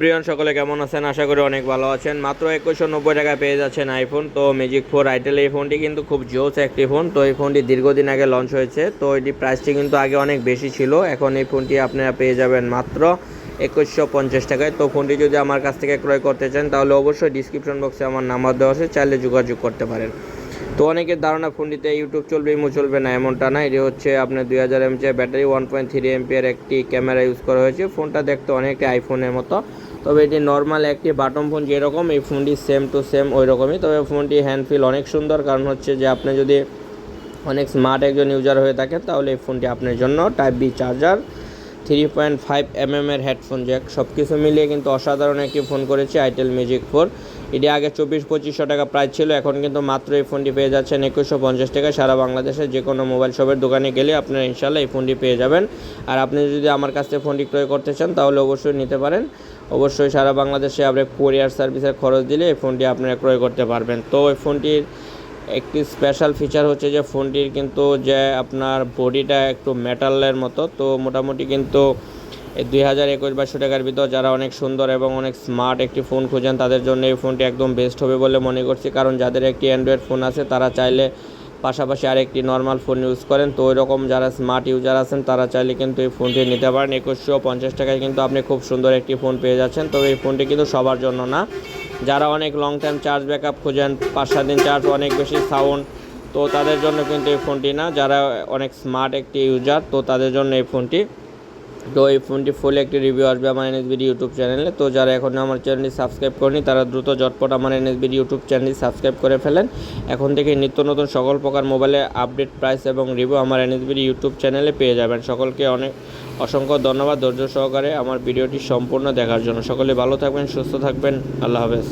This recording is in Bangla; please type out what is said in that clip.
ব্রিয়ন, সকলে কেমন আছেন? আশা করি অনেক ভালো আছেন। মাত্র একুশশো নব্বই টাকায় পেয়ে যাচ্ছেন আইফোন তো ম্যাজিক ফোর আইটেল এই ফোনটি কিন্তু খুব জোস একটি ফোন। তো এই ফোনটি দীর্ঘদিন আগে লঞ্চ হয়েছে। তো এটি প্রাইসটি কিন্তু আগে অনেক বেশি ছিল। এখন এই ফোনটি আপনারা পেয়ে যাবেন মাত্র একুশশো পঞ্চাশ টাকায়। তো ফোনটি যদি আমার কাছ থেকে ক্রয় করতে চান, তাহলে অবশ্যই ডিসক্রিপশন বক্সে আমার নাম্বার দেওয়া আছে। চাইলে যোগাযোগ করতে পারেন। তো অনেকের ধারণা ফোনটিতে ইউটিউব চলবে, ইমো চলবে না, এমনটা না। এটি হচ্ছে আপনার দুই হাজার এমচের battery one point three ampere একটি ক্যামেরা ইউজ করা হয়েছে। ফোনটা দেখতে অনেকটা আইফোনের মতো। তবে এটি নর্মাল একটি বাটন ফোন যেরকম এই ফোনটি সেম টু সেম ওই রকমই তবে ফোনটি হ্যান্ড ফিল অনেক সুন্দর, কারণ হচ্ছে যে আপনি যদি অনেক স্মার্ট একজন ইউজার হয়ে থাকেন, তাহলে এই ফোনটি আপনার জন্য type B charger three point five M এর হেডফোন জ্যাক। সব কিছু মিলিয়ে কিন্তু অসাধারণ একটি ফোন করেছে আইটেল মিউজিক ফোর এটি আগে চব্বিশ পঁচিশশো টাকা প্রাইস ছিল, এখন কিন্তু মাত্র এই ফোনটি পেয়ে যাচ্ছেন একুশশো পঞ্চাশ টাকা সারা বাংলাদেশে যে কোনো মোবাইল শপের দোকানে গেলে আপনারা ইনশাল্লাহ এই ফোনটি পেয়ে যাবেন। আর আপনি যদি আমার কাছ থেকে ফোনটি ক্রয় করতে চান, তাহলে অবশ্যই নিতে পারেন। অবশ্যই সারা বাংলাদেশে আপনি কোরিয়ার সার্ভিসের খরচ দিলে এই ফোনটি আপনারা ক্রয় করতে পারবেন। তো এই ফোনটির একটি স্পেশাল ফিচার হচ্ছে যে ফোনটির কিন্তু যে আপনার বডিটা একটু মেটালের মতো। তো মোটামুটি কিন্তু দুই হাজার একুশ বাইশশো টাকার ভিতর যারা অনেক সুন্দর এবং অনেক স্মার্ট একটি ফোন খুঁজেন, তাদের জন্য এই ফোনটি একদম বেস্ট হবে বলে মনে করছি। কারণ যাদের একটি অ্যান্ড্রয়েড ফোন আছে, তারা চাইলে পাশাপাশি আরেকটি নর্মাল ফোন ইউজ করেন। তো ওই রকম যারা স্মার্ট ইউজার আছেন, তারা চাইলে কিন্তু এই ফোনটি নিতে পারেন। একুশশো পঞ্চাশ টাকায় কিন্তু আপনি খুব সুন্দর একটি ফোন পেয়ে যাচ্ছেন। তবে এই ফোনটি কিন্তু সবার জন্য না। যারা অনেক লং টাইম চার্জ ব্যাকআপ খুঁজেন, পাঁচ, সাত দিন চার্জ অনেক বেশি সাউন্ড তো তাদের জন্য কিন্তু এই ফোনটি না, যারা অনেক স্মার্ট একটি ইউজার তো তাদের জন্য এই ফোনটি। তো এই ফোনটি ফুল একটি রিভিউ আসবে আমার এনএসবিডি ইউটিউব চ্যানেলে তো যারা এখন আমার চ্যানেলটি সাবস্ক্রাইব করেনি, তারা দ্রুত ঝটপট আমার এনএসবিডি ইউটিউব চ্যানেলটি সাবস্ক্রাইব করে ফেলেন। এখন থেকে নিত্য নতুন সকল প্রকার মোবাইলে আপডেট প্রাইস এবং রিভিউ আমার এনএসবিডি ইউটিউব চ্যানেলে পেয়ে যাবেন। সকলকে অনেক অসংখ্য ধন্যবাদ ধৈর্য সহকারে আমার ভিডিওটি সম্পূর্ণ দেখার জন্য। সকলে ভালো থাকবেন, সুস্থ থাকবেন। আল্লাহ হাফেজ।